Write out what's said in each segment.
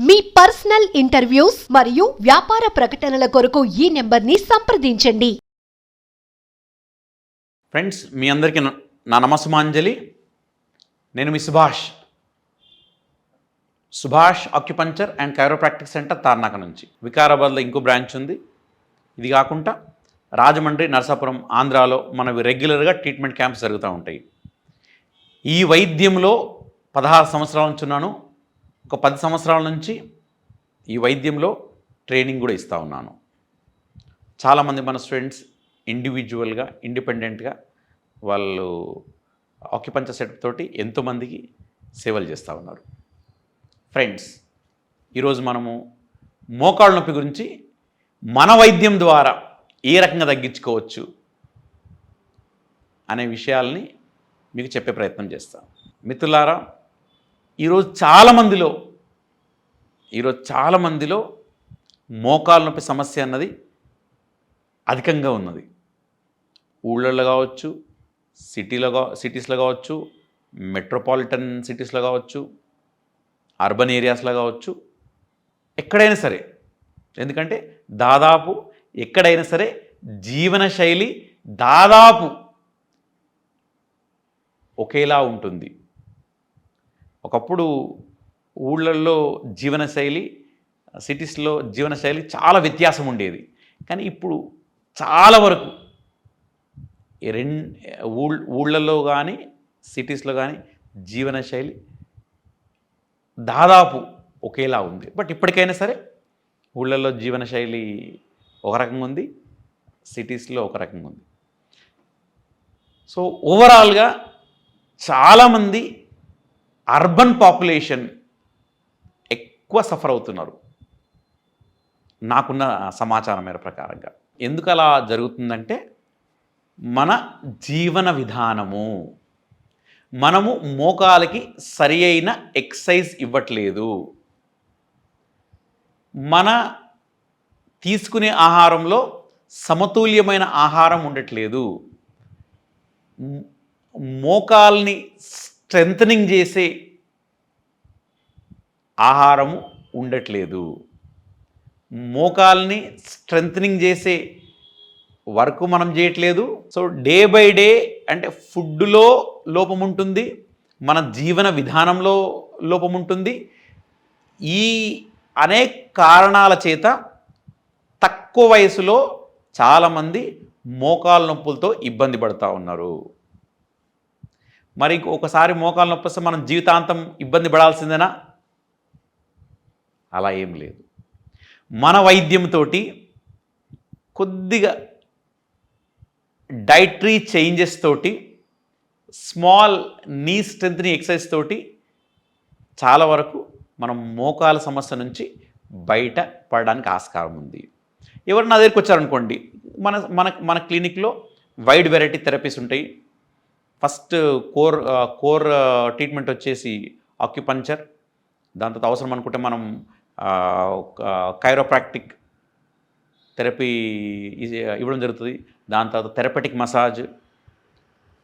మీ personal interviews మరియు వ్యాపార ప్రకటనల కొరకు ఈ నెంబర్ని సంప్రదించండి. ఫ్రెండ్స్ మీ అందరికీ న- నా నమస్సుమాంజలి. నేను మీ Subhash. Subhash acupuncture and chiropractic centre Tarnaka నుంచి. వికారాబాద్లో ఇంకో బ్రాంచ్ ఉంది. ఇది కాకుండా రాజమండ్రి నరసాపురం ఆంధ్రాలో మనవి రెగ్యులర్గా ట్రీట్మెంట్ క్యాంప్స్ జరుగుతూ ఉంటాయి. ఈ వైద్యంలో పదహారు సంవత్సరాల నుంచి ఉన్నాను. ఒక పది సంవత్సరాల నుంచి ఈ వైద్యంలో ట్రైనింగ్ కూడా ఇస్తూ ఉన్నాను. చాలామంది మన స్టూడెంట్స్ ఇండివిజువల్గా ఇండిపెండెంట్గా వాళ్ళు ఆక్యుపంచర్ సెటప్ తోటి ఎంతోమందికి సేవలు చేస్తూ ఉన్నారు. ఫ్రెండ్స్ ఈరోజు మనము మోకాళ్ళ నొప్పి గురించి మన వైద్యం ద్వారా ఏ రకంగా తగ్గించుకోవచ్చు అనే విషయాల్ని మీకు చెప్పే ప్రయత్నం చేస్తాను మిత్రులారా ఈరోజు చాలామందిలో ఈరోజు చాలామందిలో మోకాలు నొప్పి సమస్య అన్నది అధికంగా ఉన్నది. ఊళ్ళల్లో కావచ్చు సిటీలో కా సిటీస్లో కావచ్చు మెట్రోపాలిటన్ సిటీస్లో కావచ్చు అర్బన్ ఏరియాస్లో కావచ్చు ఎక్కడైనా సరే. ఎందుకంటే దాదాపు ఎక్కడైనా సరే జీవన శైలి దాదాపు ఒకేలా ఉంటుంది. ఒకప్పుడు ఊళ్ళల్లో జీవనశైలి సిటీస్లో జీవనశైలి చాలా వ్యత్యాసం ఉండేది. కానీ ఇప్పుడు చాలా వరకు రెండు ఊళ్ళ ఊళ్ళల్లో కానీ సిటీస్లో కానీ జీవనశైలి దాదాపు ఒకేలా ఉంది. బట్ ఇప్పటికైనా సరే ఊళ్ళల్లో జీవనశైలి ఒక రకంగా ఉంది సిటీస్లో ఒక రకంగా ఉంది. సో ఓవరాల్గా చాలామంది అర్బన్ పాపులేషన్ ఎక్కువ సఫర్ అవుతున్నారు. నాకున్న సమాచారం మేర ప్రకారంగా. ఎందుకు అలా జరుగుతుందంటే మన జీవన విధానము మనము మోకాలకి సరి అయిన ఎక్సైజ్ ఇవ్వట్లేదు. మన తీసుకునే ఆహారంలో సమతుల్యమైన ఆహారం ఉండట్లేదు. మోకాల్ని స్ట్రెంథనింగ్ చేసే ఆహారము ఉండట్లేదు. మోకాల్ని స్ట్రెంథనింగ్ చేసే వర్క్ మనం చేయట్లేదు. సో డే బై డే అంటే ఫుడ్లో లోపం ఉంటుంది. మన జీవన విధానంలో లోపం ఉంటుంది. ఈ అనేక కారణాల చేత తక్కువ వయసులో చాలామంది మోకాలు నొప్పులతో ఇబ్బంది పడుతూ ఉన్నారు. మరి ఒకసారి మోకాలు నొప్పి వస్తే మనం జీవితాంతం ఇబ్బంది పడాల్సిందేనా? అలా ఏం లేదు. మన వైద్యంతో కొద్దిగా డైటరీ చేంజెస్ తోటి స్మాల్ నీ స్ట్రెంత్ని ఎక్సర్సైజ్ తోటి చాలా వరకు మనం మోకాల సమస్య నుంచి బయట పడడానికి ఆస్కారం ఉంది. ఎవరు నా దగ్గరికి వచ్చారనుకోండి మన మన మన క్లినిక్లో వైడ్ వెరైటీ థెరపీస్ ఉంటాయి. ఫస్ట్ కోర్ కోర్ ట్రీట్మెంట్ వచ్చేసి ఆక్యుపంచర్. దాని తర్వాత అవసరం అనుకుంటే మనం కైరోప్రాక్టిక్ థెరపీ ఇవ్వడం జరుగుతుంది. దాని తర్వాత థెరపటిక్ మసాజ్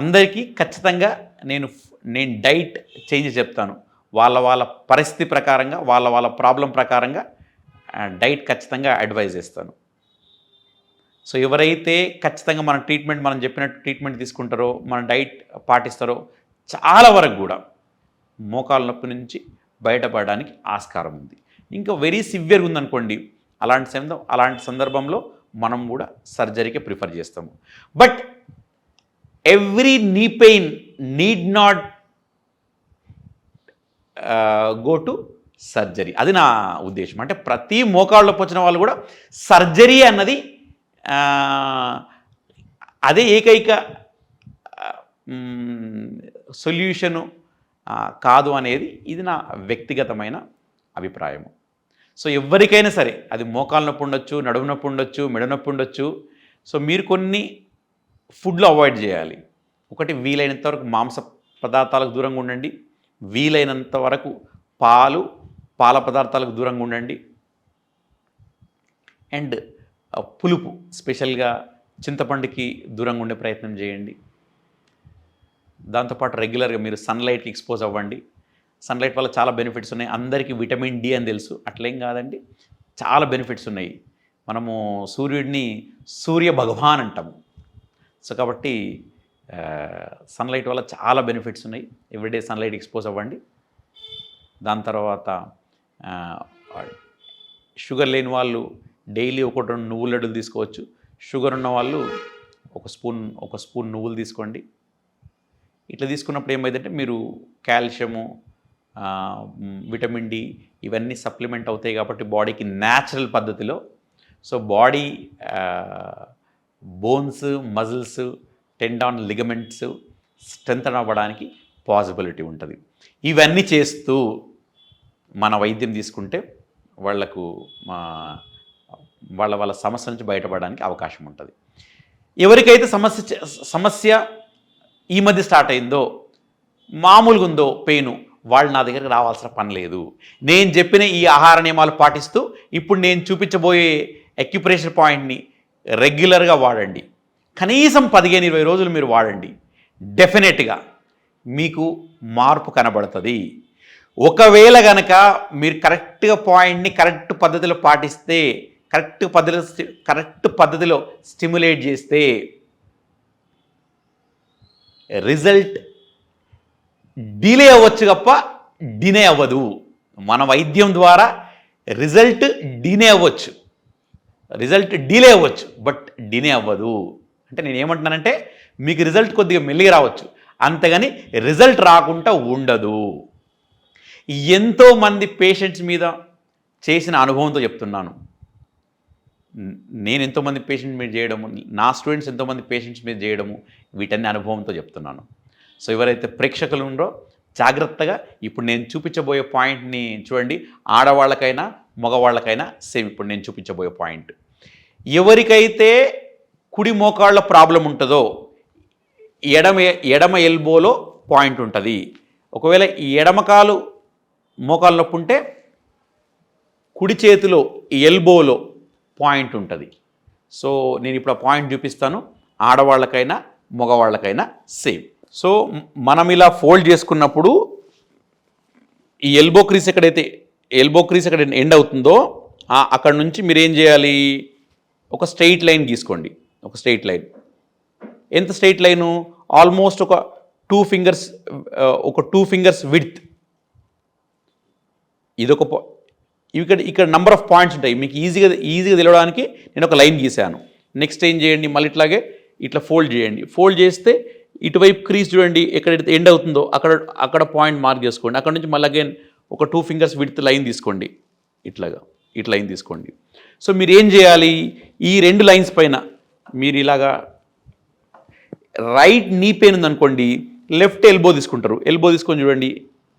అందరికీ ఖచ్చితంగా నేను నేను డైట్ చేంజ్ చెప్తాను. వాళ్ళ వాళ్ళ పరిస్థితి ప్రకారంగా వాళ్ళ వాళ్ళ ప్రాబ్లం ప్రకారంగా డైట్ ఖచ్చితంగా అడ్వైజ్ చేస్తాను. సో ఎవరైతే ఖచ్చితంగా మన ట్రీట్మెంట్ మనం చెప్పినట్టు ట్రీట్మెంట్ తీసుకుంటారో మన డైట్ పాటిస్తారో చాలా వరకు కూడా మోకాల నొప్పి నుంచి బయటపడడానికి ఆస్కారం ఉంది. ఇంకా వెరీ సివియర్ ఉందనుకోండి అలాంటి సందర్భం అలాంటి సందర్భంలో మనం కూడా సర్జరీకి ప్రిఫర్ చేస్తాము. But every knee pain need not go to surgery అది నా ఉద్దేశం. అంటే ప్రతి మోకాళ్ళలోకి వచ్చిన వాళ్ళు కూడా సర్జరీ అన్నది అదే ఏకైక సొల్యూషను కాదు అనేది ఇది నా వ్యక్తిగతమైన అభిప్రాయము. సో ఎవరికైనా సరే అది మోకాలు నొప్పి ఉండొచ్చు నడుము నొప్పి ఉండొచ్చు మెడ నొప్పి ఉండొచ్చు. సో మీరు కొన్ని ఫుడ్లు అవాయిడ్ చేయాలి. ఒకటి వీలైనంత వరకు మాంస పదార్థాలకు దూరంగా ఉండండి. వీలైనంత వరకు పాలు పాల పదార్థాలకు దూరంగా ఉండండి. అండ్ పులుపు స్పెషల్గా చింతపండుకి దూరంగా ఉండే ప్రయత్నం చేయండి. దాంతోపాటు రెగ్యులర్గా మీరు సన్లైట్కి ఎక్స్పోజ్ అవ్వండి. సన్లైట్ వల్ల చాలా బెనిఫిట్స్ ఉన్నాయి. అందరికీ విటమిన్ డి అని తెలుసు. అట్లేం కాదండి. చాలా బెనిఫిట్స్ ఉన్నాయి. మనము సూర్యుడిని సూర్య భగవాన్ అంటాము. సో కాబట్టి సన్లైట్ వల్ల చాలా బెనిఫిట్స్ ఉన్నాయి. ఎవ్రీడే సన్లైట్ ఎక్స్పోజ్ అవ్వండి. దాని తర్వాత షుగర్ లేని వాళ్ళు డైలీ ఒకటి రెండు నువ్వుల లడ్డులు తీసుకోవచ్చు. షుగర్ ఉన్న వాళ్ళు ఒక స్పూన్ ఒక స్పూన్ నువ్వులు తీసుకోండి. ఇట్లా తీసుకున్నప్పుడు ఏమైందంటే మీరు కాల్షియము విటమిన్ డి ఇవన్నీ సప్లిమెంట్ అవుతాయి కాబట్టి బాడీకి న్యాచురల్ పద్ధతిలో. So body bones muscles tendon ligaments strength అవ్వడానికి పాసిబిలిటీ ఉంటుంది. ఇవన్నీ చేస్తూ మన వైద్యం తీసుకుంటే వాళ్ళకు మా వాళ్ళ వాళ్ళ సమస్య నుంచి బయటపడడానికి అవకాశం ఉంటుంది. ఎవరికైతే సమస్య సమస్య ఈ మధ్య స్టార్ట్ అయిందో మామూలుగా ఉందో పెయిన్ వాళ్ళు నా దగ్గరికి రావాల్సిన పని లేదు. నేను చెప్పిన ఈ ఆహార నియమాలు పాటిస్తూ ఇప్పుడు నేను చూపించబోయే ఎక్యుప్రెషర్ పాయింట్ని రెగ్యులర్గా వాడండి. కనీసం పదిహేను ఇరవై రోజులు మీరు వాడండి. డెఫినెట్గా మీకు మార్పు కనబడుతుంది. ఒకవేళ గనక మీరు కరెక్ట్గా పాయింట్ని కరెక్ట్ పద్ధతిలో పాటిస్తే కరెక్ట్ పద్ధతిలో కరెక్ట్ పద్ధతిలో స్టిమ్యులేట్ చేస్తే రిజల్ట్ డిలే అవ్వచ్చు తప్ప డినే అవ్వదు. మన వైద్యం ద్వారా రిజల్ట్ డినే అవ్వచ్చు. రిజల్ట్ డిలే అవ్వచ్చు బట్ డినే అవ్వదు. అంటే నేను ఏమంటున్నానంటే మీకు రిజల్ట్ కొద్దిగా మెల్లిగా రావచ్చు. అంతేగాని రిజల్ట్ రాకుండా ఉండదు. ఎంతోమంది పేషెంట్స్ మీద చేసిన అనుభవంతో చెప్తున్నాను. నేను ఎంతోమంది పేషెంట్ మీద చేయడము నా స్టూడెంట్స్ ఎంతోమంది పేషెంట్స్ మీద చేయడము వీటన్ని అనుభవంతో చెప్తున్నాను. సో ఎవరైతే ప్రేక్షకులు ఉండో జాగ్రత్తగా ఇప్పుడు నేను చూపించబోయే పాయింట్ని చూడండి. ఆడవాళ్ళకైనా మగవాళ్ళకైనా సేమ్ ఇప్పుడు నేను చూపించబోయే పాయింట్ ఎవరికైతే కుడి మోకాళ్ళ ప్రాబ్లం ఉంటుందో ఎడమ ఎడమ ఎల్బోలో పాయింట్ ఉంటుంది. ఒకవేళ ఈ ఎడమకాలు మోకాలు నొప్పి ఉంటే కుడి చేతిలో ఎల్బోలో పాయింట్ ఉంటుంది. సో నేను ఇప్పుడు ఆ పాయింట్ చూపిస్తాను. ఆడవాళ్ళకైనా మగవాళ్ళకైనా సేమ్. సో మనం ఇలా ఫోల్డ్ చేసుకున్నప్పుడు ఈ ఎల్బో క్రీస్ ఎక్కడైతే ఎల్బో క్రీస్ ఎక్కడ ఎండ్ అవుతుందో అక్కడ నుంచి మీరు ఏం చేయాలి? ఒక స్ట్రైట్ లైన్ గీసుకోండి. ఒక స్ట్రైట్ లైన్. ఎంత స్ట్రైట్ లైను? ఆల్మోస్ట్ ఒక టూ ఫింగర్స్ ఒక టూ ఫింగర్స్ విడ్త్. ఇదొక ఇక్కడ ఇక్కడ నంబర్ ఆఫ్ పాయింట్స్ ఉంటాయి. మీకు ఈజీగా ఈజీగా తెలియడానికి నేను ఒక లైన్ గీసాను నెక్స్ట్ ఏం చేయండి? మళ్ళీ ఇట్లాగే ఇట్లా ఫోల్డ్ చేయండి. ఫోల్డ్ చేస్తే ఇటువైపు క్రీజ్ చూడండి ఎక్కడైతే ఎండ్ అవుతుందో అక్కడ అక్కడ పాయింట్ మార్క్ చేసుకోండి. అక్కడ నుంచి మళ్ళీ అగైన్ ఒక టూ ఫింగర్స్ విడితే లైన్ తీసుకోండి. ఇట్లాగా ఇట్లా లైన్ తీసుకోండి. సో మీరు ఏం చేయాలి? ఈ రెండు లైన్స్ పైన మీరు ఇలాగా రైట్ నీ పెయిన్ ఉందనుకోండి లెఫ్ట్ ఎల్బో తీసుకుంటారు. ఎల్బో తీసుకొని చూడండి.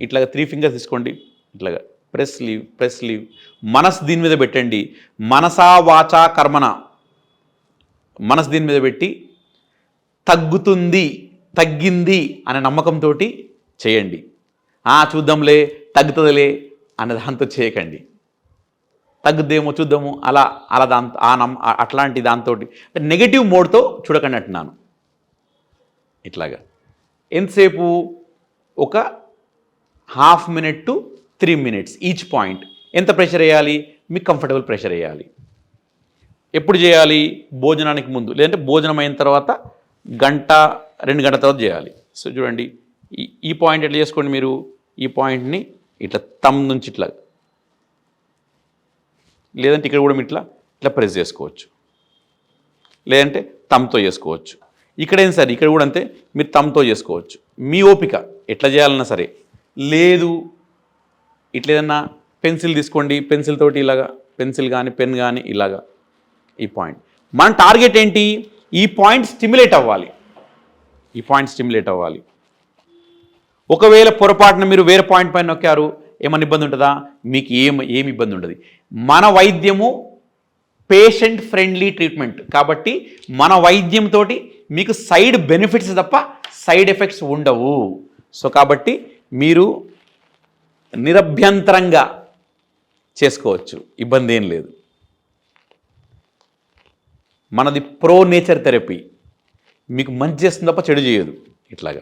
ఇట్లాగా త్రీ ఫింగర్స్ తీసుకోండి. ఇట్లాగా. Press leave press leave. మనసు దీని మీద పెట్టండి. మనసా వాచా కర్మన మనసు దీని మీద పెట్టి తగ్గుతుంది తగ్గింది అనే నమ్మకంతో చేయండి. "ఆ, చూద్దాంలే తగ్గుతుందిలే అనే దాంతో చేయకండి. తగ్గుద్దేమో చూద్దాము అలా అలా దాంతో ఆ నమ్ అట్లాంటి దాంతో నెగటివ్ మోడ్తో చూడకండి అంటున్నాను. ఇట్లాగా. ఎంతసేపు? ఒక half minute to three minutes each point. ఎంత ప్రెషర్ వేయాలి? మీకు కంఫర్టబుల్ ప్రెషర్ వేయాలి. ఎప్పుడు చేయాలి? భోజనానికి ముందు. లేదంటే భోజనం అయిన తర్వాత గంట రెండు గంటల తర్వాత చేయాలి. సో చూడండి ఈ ఈ పాయింట్ ఎట్లా చేసుకోండి మీరు? ఈ పాయింట్ని ఇట్లా తమ్ నుంచి ఇట్లా. లేదంటే ఇక్కడ కూడా ఇట్లా ఇట్లా ప్రెస్ చేసుకోవచ్చు. లేదంటే తమ్తో చేసుకోవచ్చు. ఇక్కడ సరే? ఇక్కడ కూడా అంతే మీరు తమ్తో చేసుకోవచ్చు. మీ ఓపిక ఎట్లా చేయాలన్నా సరే. లేదు ఇట్లా ఏదన్నా పెన్సిల్ తీసుకోండి పెన్సిల్ తోటి ఇలాగా పెన్సిల్ కానీ పెన్ కానీ ఇలాగా. ఈ పాయింట్. మన టార్గెట్ ఏంటి? ఈ పాయింట్ స్టిమ్యులేట్ అవ్వాలి. ఈ పాయింట్ స్టిమ్యులేట్ అవ్వాలి. ఒకవేళ పొరపాటున మీరు వేరే పాయింట్ పైన నొక్కారు ఏమైనా ఇబ్బంది ఉంటుందా? మీకు ఏం ఏమి ఇబ్బంది ఉండదు. మన వైద్యము పేషెంట్ ఫ్రెండ్లీ ట్రీట్మెంట్. కాబట్టి మన వైద్యంతో మీకు సైడ్ బెనిఫిట్స్ తప్ప సైడ్ ఎఫెక్ట్స్ ఉండవు. సో కాబట్టి మీరు నిరభ్యంతరంగా చేసుకోవచ్చు. ఇబ్బంది ఏం లేదు. మనది ప్రో నేచర్ థెరపీ. మీకు మంచి చేస్తుంది తప్ప చెడు చేయదు. ఇట్లాగా.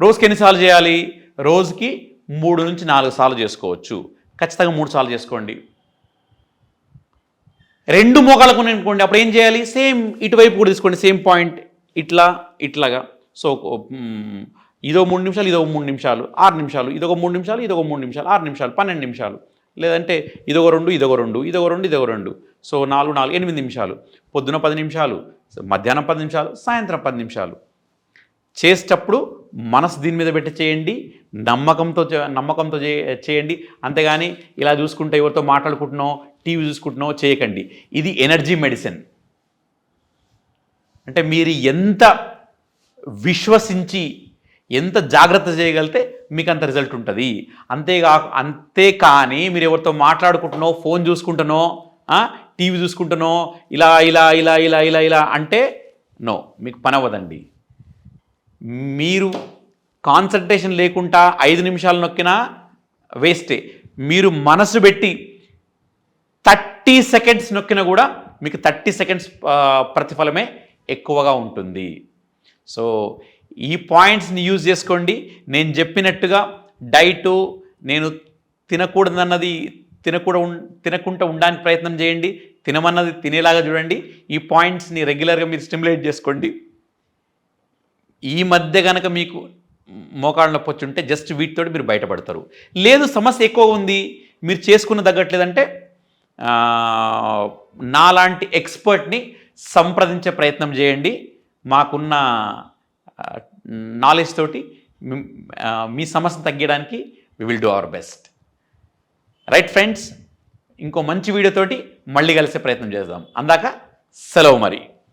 రోజుకి ఎన్నిసార్లు చేయాలి? రోజుకి మూడు నుంచి నాలుగు సార్లు చేసుకోవచ్చు. ఖచ్చితంగా మూడు సార్లు చేసుకోండి. రెండు మోకాళ్ళకు ఉన్నాయి అనుకోండి అప్పుడు ఏం చేయాలి? సేమ్ ఇటువైపు కూడా తీసుకోండి. Same point. ఇట్లా ఇట్లాగా. సో ఇదో మూడు నిమిషాలు ఇదో మూడు నిమిషాలు ఆరు నిమిషాలు ఇదొక మూడు నిమిషాలు ఇదొక మూడు నిమిషాలు ఆరు నిమిషాలు పన్నెండు నిమిషాలు. లేదంటే ఇదొక రెండు ఇదొక రెండు ఇదొక రెండు ఇదొక రెండు. సో నాలుగు నాలుగు ఎనిమిది నిమిషాలు. పొద్దున పది నిమిషాలు మధ్యాహ్నం పది నిమిషాలు సాయంత్రం పది నిమిషాలు. చేసేటప్పుడు మనసు దీని మీద పెట్టి చేయండి నమ్మకంతో నమ్మకంతో చే- చేయండి. అంతేగాని ఇలా చూసుకుంటే ఎవరితో మాట్లాడుకుంటున్నావు టీవీ చూసుకుంటున్నావు చేయకండి. ఇది ఎనర్జీ మెడిసిన్. అంటే మీరు ఎంత విశ్వసించి ఎంత జాగ్రత్త చేయగలిగితే మీకు అంత రిజల్ట్ ఉంటుంది. అంతేగా అంతేకాని మీరు ఎవరితో మాట్లాడుకుంటున్నో ఫోన్ చూసుకుంటున్నో టీవీ చూసుకుంటున్నో ఇలా ఇలా ఇలా ఇలా ఇలా ఇలా అంటే నో మీకు పని అవ్వదండి. మీరు కాన్సన్ట్రేషన్ లేకుండా ఐదు నిమిషాలు నొక్కినా వేస్టే. మీరు మనసు పెట్టి థర్టీ సెకండ్స్ నొక్కినా కూడా మీకు థర్టీ సెకండ్స్ ప్రతిఫలమే ఎక్కువగా ఉంటుంది. సో ఈ పాయింట్స్ని యూజ్ చేసుకోండి. నేను చెప్పినట్టుగా డైటు నేను తినకూడదన్నది తినకూడ తినకుండా ఉండడానికి ప్రయత్నం చేయండి. తినమన్నది తినేలాగా చూడండి. ఈ పాయింట్స్ని రెగ్యులర్గా మీరు స్టిమ్యులేట్ చేసుకోండి. ఈ మధ్య కనుక మీకు మోకాళ్ళ నొప్పి వచ్చి ఉంటే జస్ట్ వీటితో మీరు బయటపడతారు. లేదు సమస్య ఎక్కువ ఉంది. మీరు చేసుకున్న తగ్గట్లేదంటే నాలాంటి ఎక్స్పర్ట్ని సంప్రదించే ప్రయత్నం చేయండి. మాకున్న నాలెడ్జ్ తోటి మీ- సమస్య సమస్యను తగ్గడానికి we will do our best right friends ఇంకో మంచి వీడియోతోటి మళ్ళీ కలిసే ప్రయత్నం చేద్దాం. అందాక సెలవు మరి.